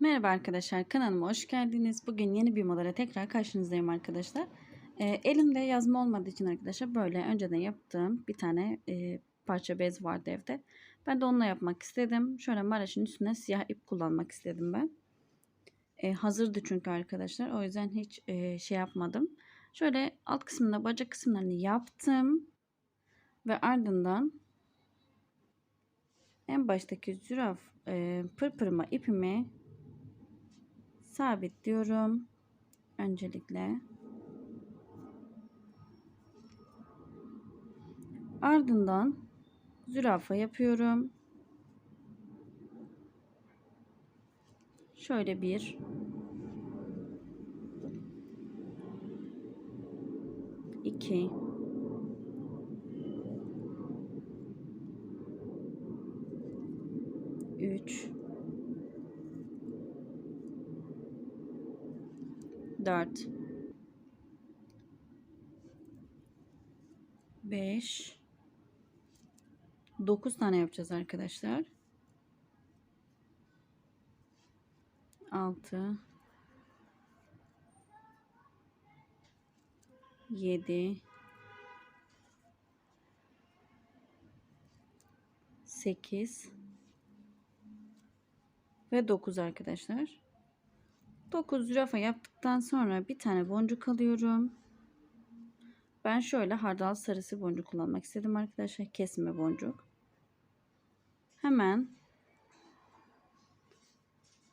Merhaba arkadaşlar kanalıma hoş geldiniz. Bugün yeni bir modele tekrar karşınızdayım arkadaşlar. Ee, elimde yazma olmadığı için arkadaşlar böyle önceden yaptığım bir tane e, parça bez vardı evde. Ben de onunla yapmak istedim. Şöyle Maraş'ın üstüne siyah ip kullanmak istedim ben. E, hazırdı çünkü arkadaşlar. O yüzden hiç e, şey yapmadım. Şöyle alt kısmında bacak kısımlarını yaptım. Ve ardından en baştaki züraf e, pırpırıma ipimi sabitliyorum. Öncelikle. Ardından zürafa yapıyorum. Şöyle bir iki üç 4 5 9 tane yapacağız arkadaşlar. 6 7 8 ve 9 arkadaşlar. 9 zürafa yaptıktan sonra bir tane boncuk alıyorum. Ben şöyle hardal sarısı boncuk kullanmak istedim arkadaşlar. Kesme boncuk. Hemen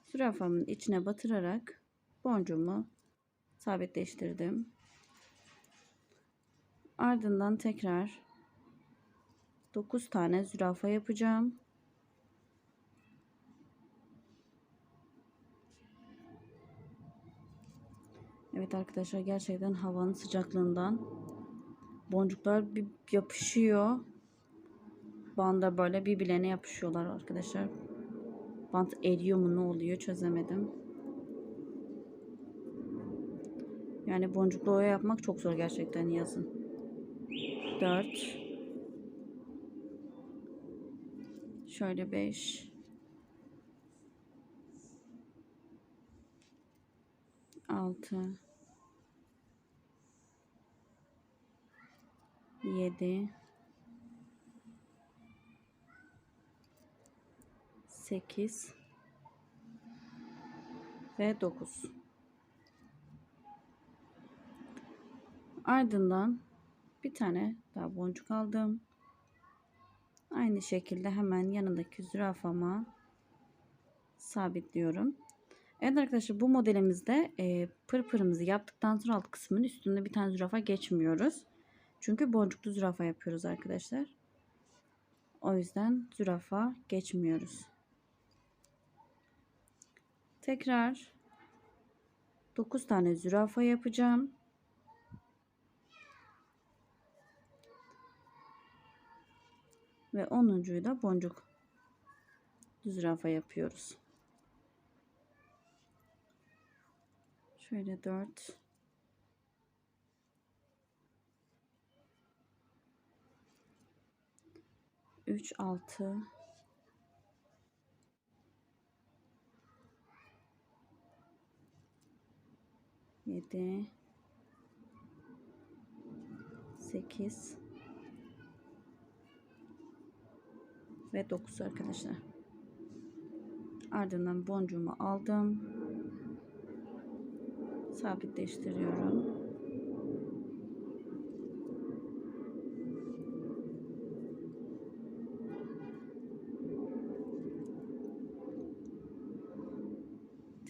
zürafamın içine batırarak boncuğumu sabitleştirdim. Ardından tekrar 9 tane zürafa yapacağım. Evet arkadaşlar gerçekten havanın sıcaklığından boncuklar bir yapışıyor. Banda böyle birbirlerine yapışıyorlar arkadaşlar. Bant eriyor mu ne oluyor çözemedim. Yani boncuklu oya yapmak çok zor gerçekten yazın. 4 Şöyle 5 6 7 8 ve 9 ardından bir tane daha boncuk aldım. Aynı şekilde hemen yanındaki zürafama sabitliyorum. Evet arkadaşlar bu modelimizde pırpırımızı yaptıktan sonra alt kısmının üstünde bir tane zürafa geçmiyoruz. Çünkü boncuklu zürafa yapıyoruz arkadaşlar. O yüzden zürafa geçmiyoruz. Tekrar 9 tane zürafa yapacağım. Ve 10'uncuyu da boncuk zürafa yapıyoruz. Şöyle 4 3 6 7 8 ve 9 arkadaşlar. Ardından boncuğumu aldım sabitleştiriyorum.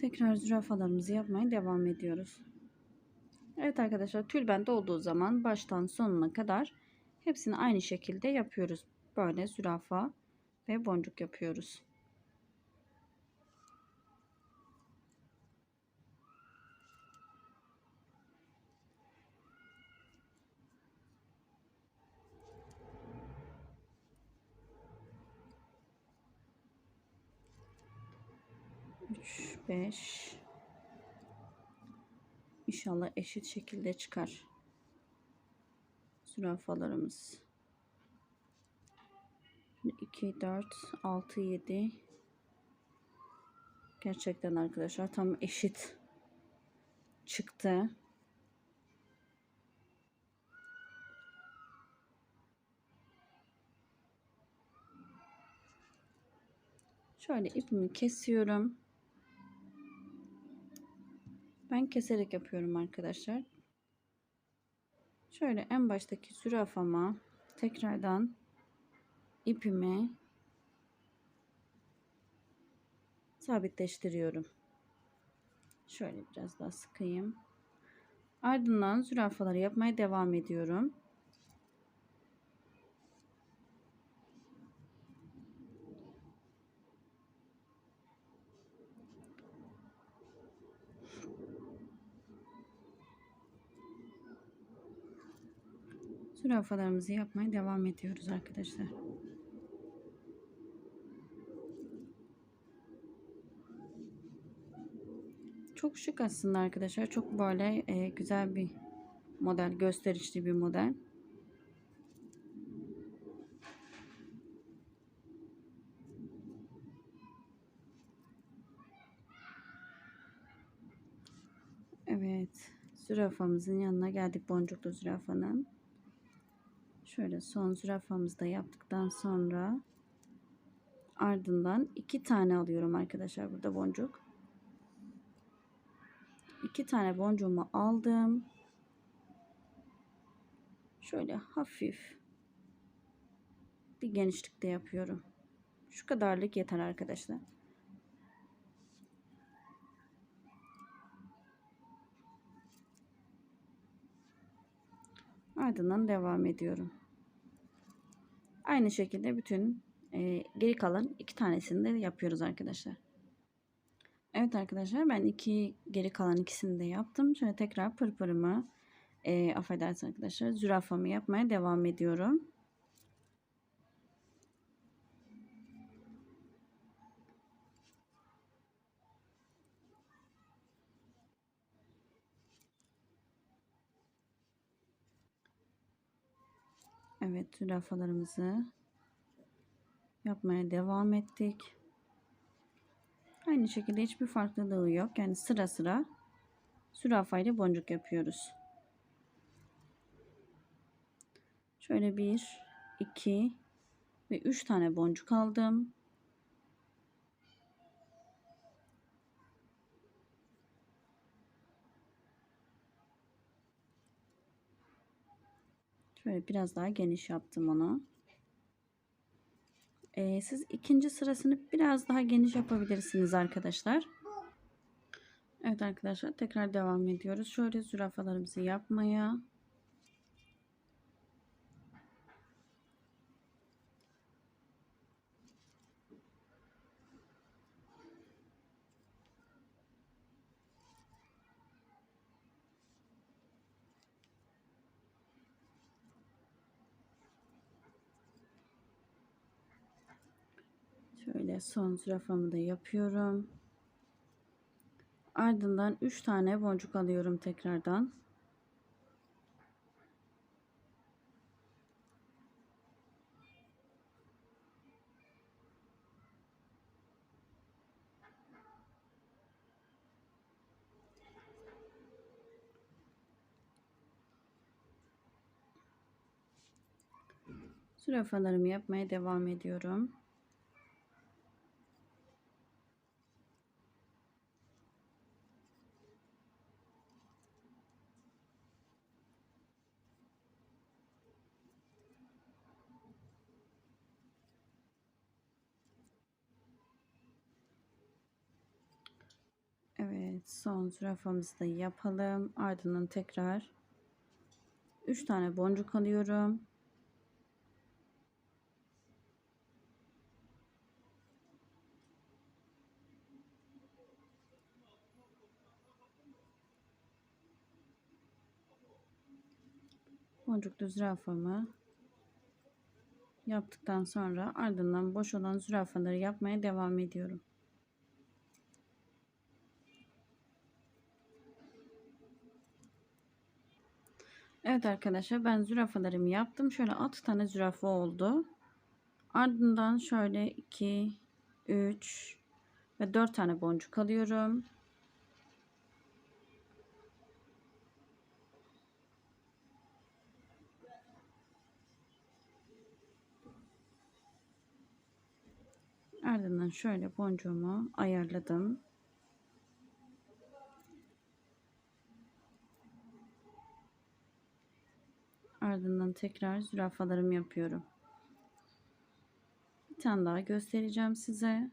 Tekrar zürafalarımızı yapmaya devam ediyoruz. Evet arkadaşlar tülbent olduğu zaman baştan sonuna kadar hepsini aynı şekilde yapıyoruz. Böyle zürafa ve boncuk yapıyoruz. 3 5 İnşallah eşit şekilde çıkar. Zürafalarımız. 2 4 6 7 Gerçekten arkadaşlar tam eşit çıktı. Şöyle ipimi kesiyorum. Ben keserek yapıyorum arkadaşlar. Şöyle en baştaki zürafama tekrardan ipimi sabitleştiriyorum. Şöyle biraz daha sıkayım. Ardından zürafaları yapmaya devam ediyorum. Zürafalarımızı yapmaya devam ediyoruz arkadaşlar. Çok şık aslında arkadaşlar. Çok böyle e, güzel bir model. Gösterişli bir model. Evet. Zürafamızın yanına geldik. Boncuklu zürafanın. Şöyle son zürafamızı da yaptıktan sonra ardından iki tane alıyorum arkadaşlar burada boncuk. İki tane boncuğumu aldım. Şöyle hafif bir genişlikte yapıyorum. Şu kadarlık yeter arkadaşlar. Ardından devam ediyorum. Aynı şekilde bütün e, geri kalan iki tanesini de yapıyoruz arkadaşlar. Evet arkadaşlar ben iki geri kalan ikisini de yaptım. Şöyle tekrar pırpırımı e, affedersiniz arkadaşlar zürafamı yapmaya devam ediyorum. Evet zürafalarımızı yapmaya devam ettik. Aynı şekilde hiçbir farklılığı yok. Yani sıra sıra zürafa boncuk yapıyoruz. Şöyle bir, iki ve üç tane boncuk aldım. Şöyle biraz daha geniş yaptım onu. Ee, siz ikinci sırasını biraz daha geniş yapabilirsiniz arkadaşlar. Evet arkadaşlar tekrar devam ediyoruz. Şöyle zürafalarımızı yapmaya. Şöyle son zürafamı da yapıyorum. Ardından 3 tane boncuk alıyorum tekrardan. Zürafalarımı yapmaya devam ediyorum. Evet son zürafamızı da yapalım. Ardından tekrar 3 tane boncuk alıyorum. Boncuklu zürafamı yaptıktan sonra ardından boş olan zürafaları yapmaya devam ediyorum. Evet arkadaşlar ben zürafalarımı yaptım. Şöyle 6 tane zürafa oldu. Ardından şöyle 2, 3 Ve 4 tane boncuk alıyorum. Ardından şöyle boncuğumu ayarladım. Ardından tekrar zürafalarımı yapıyorum. Bir tane daha göstereceğim size.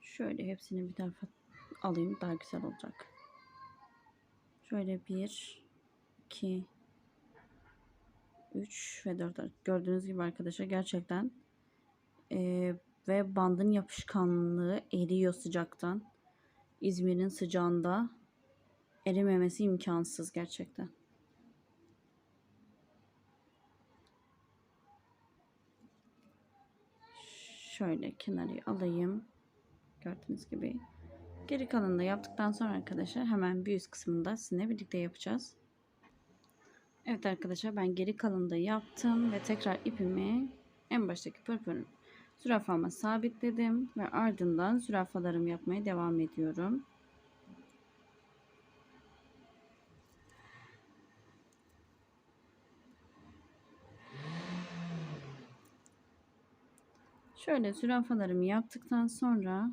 Şöyle hepsini bir tarafa alayım daha güzel olacak. Şöyle bir, iki, üç ve dört. Gördüğünüz gibi arkadaşlar gerçekten e, ve bandın yapışkanlığı eriyor sıcaktan. İzmir'in sıcağında erimemesi imkansız gerçekten. Şöyle kenarı alayım. Gördüğünüz gibi. Geri kalanını da yaptıktan sonra arkadaşlar hemen bir üst kısmında sizinle birlikte yapacağız. Evet arkadaşlar ben geri kalanını da yaptım ve tekrar ipimi en baştaki pırpırın zürafama sabitledim ve ardından zürafalarımı yapmaya devam ediyorum. Şöyle zürafalarımı yaptıktan sonra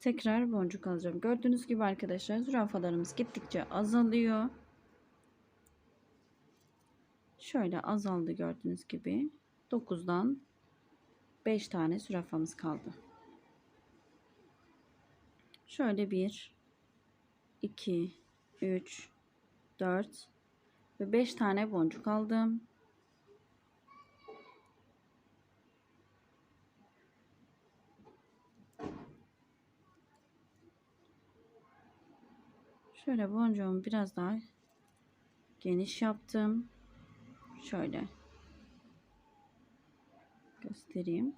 tekrar boncuk alacağım. Gördüğünüz gibi arkadaşlar zürafalarımız gittikçe azalıyor. Şöyle azaldı gördüğünüz gibi. 9'dan 5 tane zürafamız kaldı. Şöyle 1 2 3 4 ve 5 tane boncuk aldım. Şöyle boncuğumu biraz daha geniş yaptım. Şöyle göstereyim.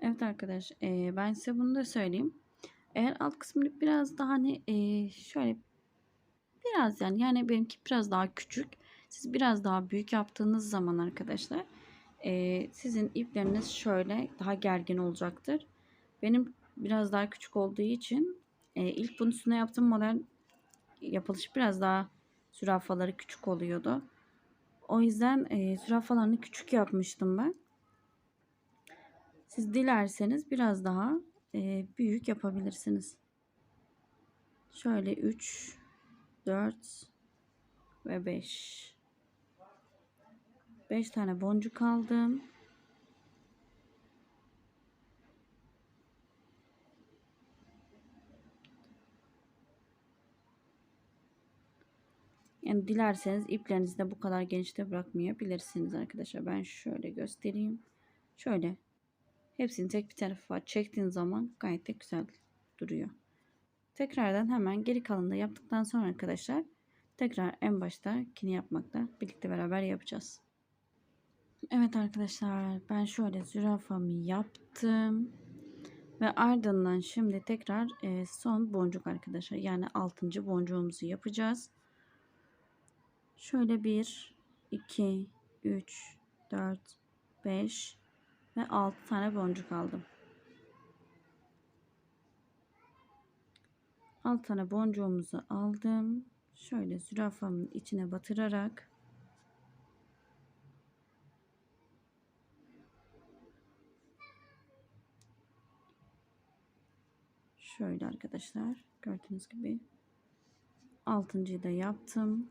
Evet arkadaş e, ben size bunu da söyleyeyim. Eğer alt kısmını biraz daha hani e, şöyle biraz yani yani benimki biraz daha küçük. Siz biraz daha büyük yaptığınız zaman arkadaşlar e, sizin ipleriniz şöyle daha gergin olacaktır. Benim biraz daha küçük olduğu için e, ilk bunun üstüne yaptığım model yapılış biraz daha zürafaları küçük oluyordu. O yüzden e, zürafalarını küçük yapmıştım ben. Siz dilerseniz biraz daha e, büyük yapabilirsiniz. Şöyle 3, 4 ve 5. 5 tane boncuk aldım. Yani dilerseniz iplerinizi de bu kadar genişte bırakmayabilirsiniz arkadaşlar. Ben şöyle göstereyim. Şöyle hepsini tek bir tarafa çektiğin zaman gayet de güzel duruyor. Tekrardan hemen geri kalanını da yaptıktan sonra arkadaşlar tekrar en başta kini yapmakla birlikte beraber yapacağız. Evet arkadaşlar ben şöyle zürafamı yaptım. Ve ardından şimdi tekrar e, son boncuk arkadaşlar. Yani 6. boncuğumuzu yapacağız. Şöyle 1, 2, 3, 4, 5 ve 6 tane boncuk aldım. 6 tane boncuğumuzu aldım. Şöyle zürafamın içine batırarak şöyle arkadaşlar gördüğünüz gibi altıncıyı da yaptım.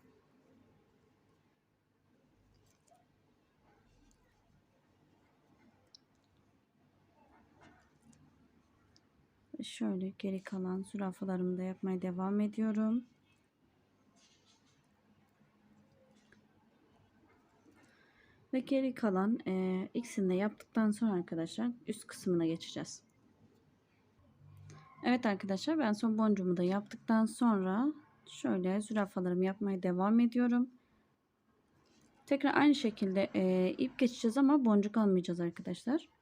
Şöyle geri kalan zürafalarımı da yapmaya devam ediyorum. Ve geri kalan e, ikisini de yaptıktan sonra arkadaşlar üst kısmına geçeceğiz. Evet arkadaşlar ben son boncuğumu da yaptıktan sonra şöyle zürafalarımı yapmaya devam ediyorum. Tekrar aynı şekilde e, ip geçeceğiz ama boncuk almayacağız arkadaşlar.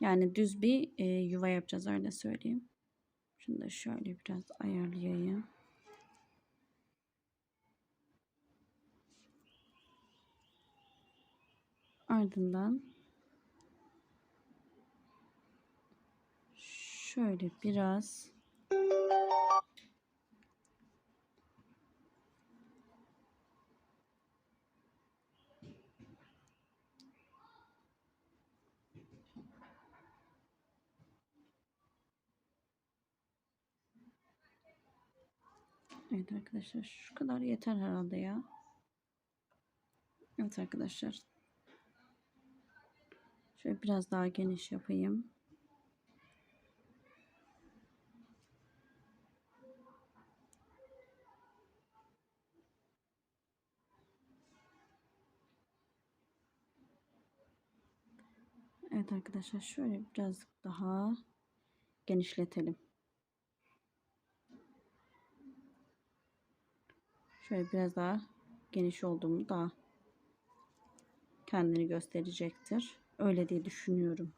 Yani düz bir e, yuva yapacağız öyle söyleyeyim. Şunu da şöyle biraz ayarlayayım. Ardından şöyle biraz Evet arkadaşlar şu kadar yeter herhalde ya. Evet arkadaşlar. Şöyle biraz daha geniş yapayım. Evet arkadaşlar şöyle biraz daha genişletelim. Şöyle biraz daha geniş olduğumu daha kendini gösterecektir. Öyle diye düşünüyorum.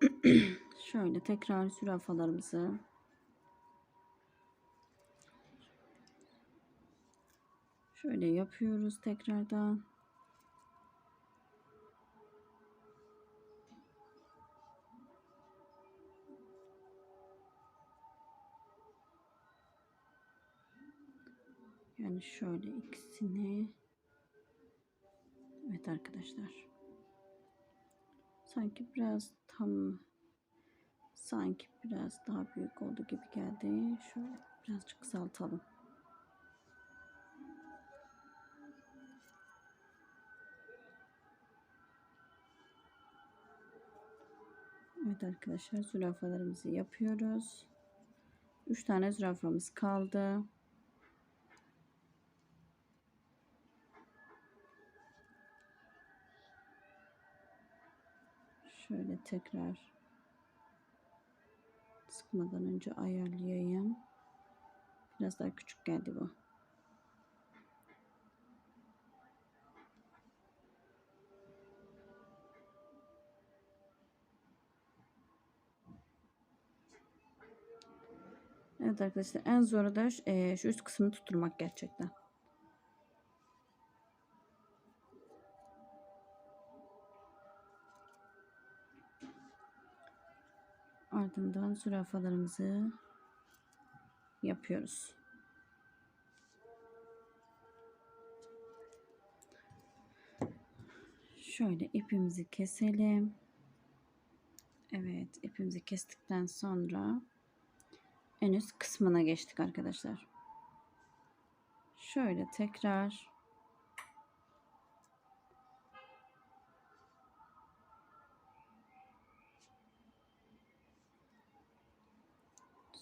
Şöyle tekrar zürafalarımızı şöyle yapıyoruz tekrardan. Yani şöyle ikisini Evet arkadaşlar. Sanki biraz tam sanki biraz daha büyük oldu gibi geldi. Şöyle birazcık kısaltalım. Evet arkadaşlar zürafalarımızı yapıyoruz. 3 tane zürafamız kaldı. Şöyle tekrar sıkmadan önce ayarlayayım. Biraz daha küçük geldi bu. Evet arkadaşlar en zoru da e, şu üst kısmını tutturmak gerçekten. Ardından zürafalarımızı yapıyoruz. Şöyle ipimizi keselim. Evet ipimizi kestikten sonra en üst kısmına geçtik arkadaşlar. Şöyle tekrar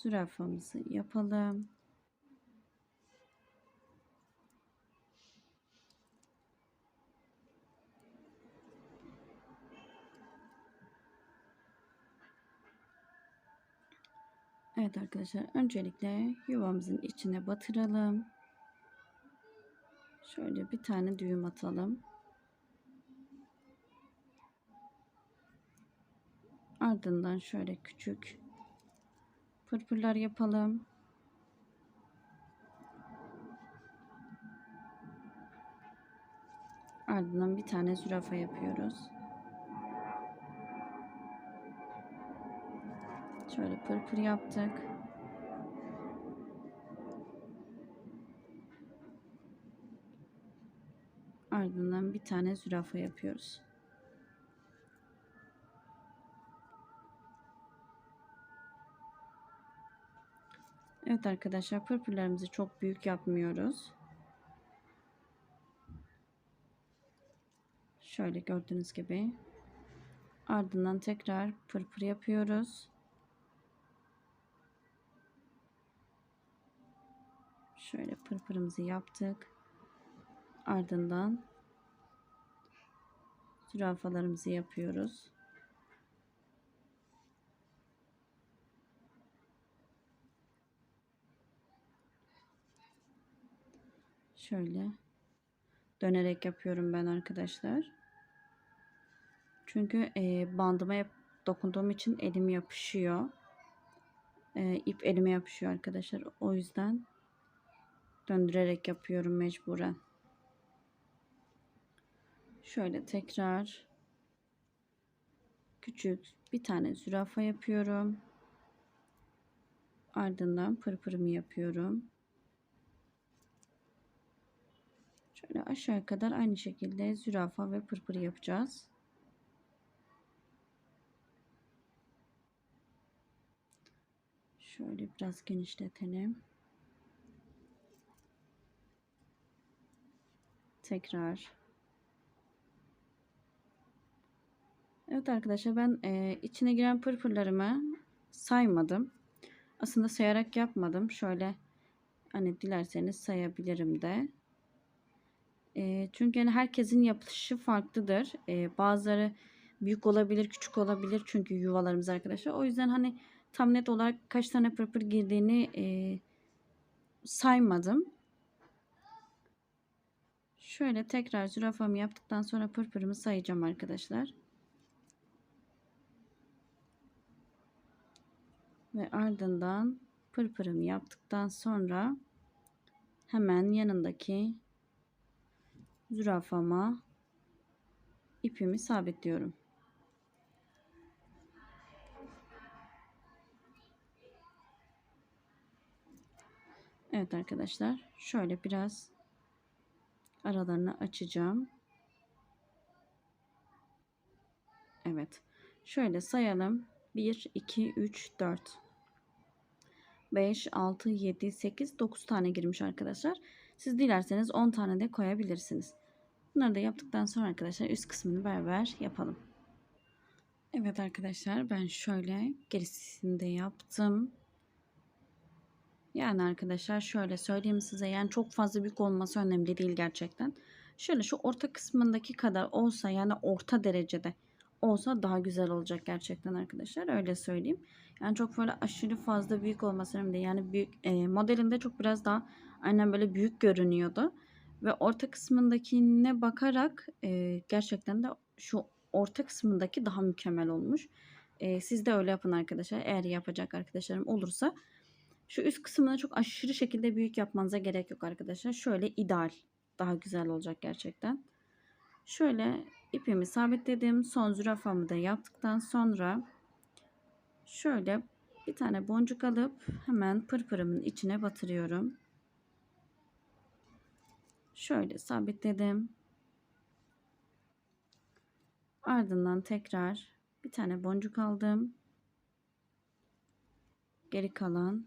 zürafamızı yapalım. Evet arkadaşlar öncelikle yuvamızın içine batıralım. Şöyle bir tane düğüm atalım. Ardından şöyle küçük pırpırlar yapalım. Ardından bir tane zürafa yapıyoruz. Şöyle pırpır yaptık. Ardından bir tane zürafa yapıyoruz. Evet arkadaşlar pırpırlarımızı çok büyük yapmıyoruz. Şöyle gördüğünüz gibi. Ardından tekrar pırpır yapıyoruz. Şöyle pırpırımızı yaptık. Ardından zürafalarımızı yapıyoruz. Şöyle dönerek yapıyorum ben arkadaşlar. Çünkü e, bandıma yap dokunduğum için elim yapışıyor. E, ip elime yapışıyor arkadaşlar. O yüzden döndürerek yapıyorum mecburen. Şöyle tekrar küçük bir tane zürafa yapıyorum. Ardından pırpırımı yapıyorum. Şöyle aşağı kadar aynı şekilde zürafa ve pırpır yapacağız. Şöyle biraz genişletelim. Tekrar. Evet arkadaşlar ben e, içine giren pırpırlarımı saymadım. Aslında sayarak yapmadım. Şöyle hani dilerseniz sayabilirim de. E, çünkü yani herkesin yapışı farklıdır. E, bazıları büyük olabilir, küçük olabilir. Çünkü yuvalarımız arkadaşlar. O yüzden hani tam net olarak kaç tane pırpır girdiğini e, saymadım. Şöyle tekrar zürafamı yaptıktan sonra pırpırımı sayacağım arkadaşlar. Ve ardından pırpırımı yaptıktan sonra hemen yanındaki zürafama ipimi sabitliyorum. Evet arkadaşlar şöyle biraz aralarını açacağım. Evet. Şöyle sayalım. 1, 2, 3, 4. 5, 6, 7, 8, 9 tane girmiş arkadaşlar. Siz dilerseniz 10 tane de koyabilirsiniz. Bunları da yaptıktan sonra arkadaşlar üst kısmını beraber yapalım. Evet arkadaşlar ben şöyle gerisini de yaptım. Yani arkadaşlar şöyle söyleyeyim size yani çok fazla büyük olması önemli değil gerçekten. Şöyle şu orta kısmındaki kadar olsa yani orta derecede olsa daha güzel olacak gerçekten arkadaşlar öyle söyleyeyim. Yani çok böyle aşırı fazla büyük olması önemli değil. Yani büyük e, modelinde çok biraz daha aynen böyle büyük görünüyordu. Ve orta kısmındakine bakarak e, gerçekten de şu orta kısmındaki daha mükemmel olmuş. E, siz de öyle yapın arkadaşlar. Eğer yapacak arkadaşlarım olursa şu üst kısmını çok aşırı şekilde büyük yapmanıza gerek yok arkadaşlar. Şöyle ideal. Daha güzel olacak gerçekten. Şöyle ipimi sabitledim. Son zürafamı da yaptıktan sonra şöyle bir tane boncuk alıp hemen pırpırımın içine batırıyorum. Şöyle sabitledim. Ardından tekrar bir tane boncuk aldım. Geri kalan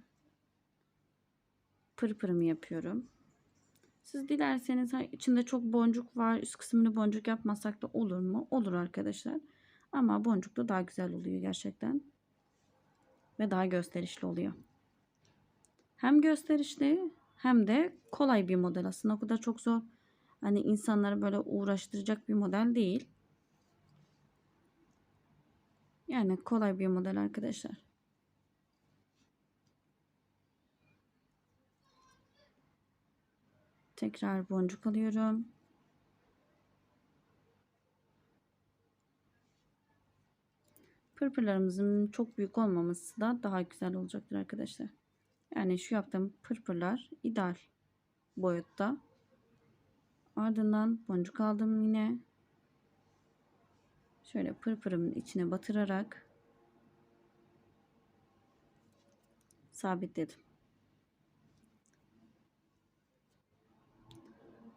pırpırımı yapıyorum. Siz dilerseniz içinde çok boncuk var. Üst kısmını boncuk yapmasak da olur mu? Olur arkadaşlar. Ama boncuklu daha güzel oluyor gerçekten. Ve daha gösterişli oluyor. Hem gösterişli hem de kolay bir model aslında. O kadar çok zor. Hani insanları böyle uğraştıracak bir model değil. Yani kolay bir model arkadaşlar. Tekrar boncuk alıyorum. Pırpırlarımızın çok büyük olmaması da daha güzel olacaktır arkadaşlar. Yani şu yaptığım pırpırlar ideal boyutta. Ardından boncuk aldım yine. Şöyle pırpırımın içine batırarak sabitledim.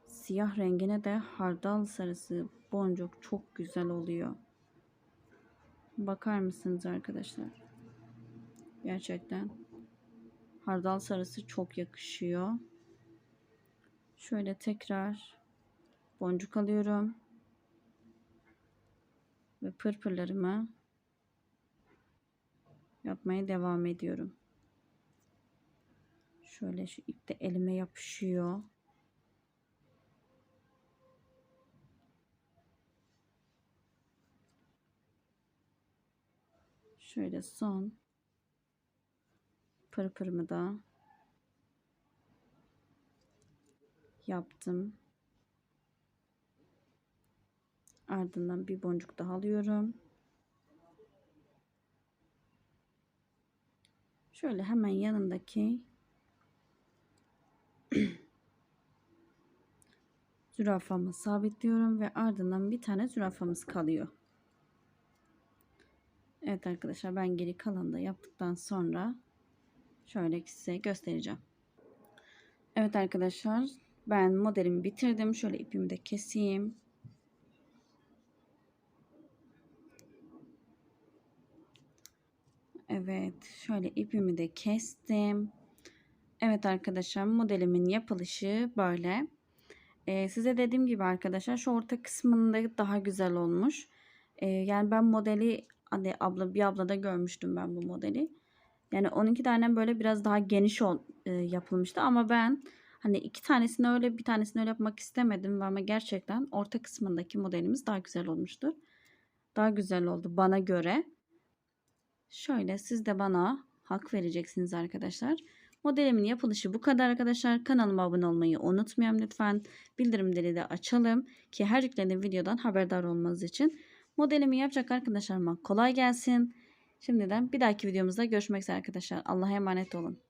Siyah rengine de hardal sarısı boncuk çok güzel oluyor. Bakar mısınız arkadaşlar? Gerçekten hardal sarısı çok yakışıyor. Şöyle tekrar boncuk alıyorum. Ve pırpırlarımı yapmaya devam ediyorum. Şöyle şu ip de elime yapışıyor. Şöyle son pırpırımı da yaptım. Ardından bir boncuk daha alıyorum. Şöyle hemen yanındaki zürafamı sabitliyorum ve ardından bir tane zürafamız kalıyor. Evet arkadaşlar ben geri kalanı da yaptıktan sonra şöyle size göstereceğim. Evet arkadaşlar ben modelimi bitirdim. Şöyle ipimi de keseyim. Evet şöyle ipimi de kestim. Evet arkadaşlar modelimin yapılışı böyle. Ee, size dediğim gibi arkadaşlar şu orta kısmında daha güzel olmuş. Ee, yani ben modeli hani abla bir ablada görmüştüm ben bu modeli. Yani 12 tane böyle biraz daha geniş ol, e, yapılmıştı ama ben hani iki tanesini öyle bir tanesini öyle yapmak istemedim ama gerçekten orta kısmındaki modelimiz daha güzel olmuştur. Daha güzel oldu bana göre. Şöyle siz de bana hak vereceksiniz arkadaşlar. Modelimin yapılışı bu kadar arkadaşlar. Kanalıma abone olmayı unutmayın lütfen. Bildirimleri de açalım ki her yüklediğim videodan haberdar olmanız için. Modelimi yapacak arkadaşlarıma kolay gelsin. Şimdiden bir dahaki videomuzda görüşmek üzere arkadaşlar. Allah'a emanet olun.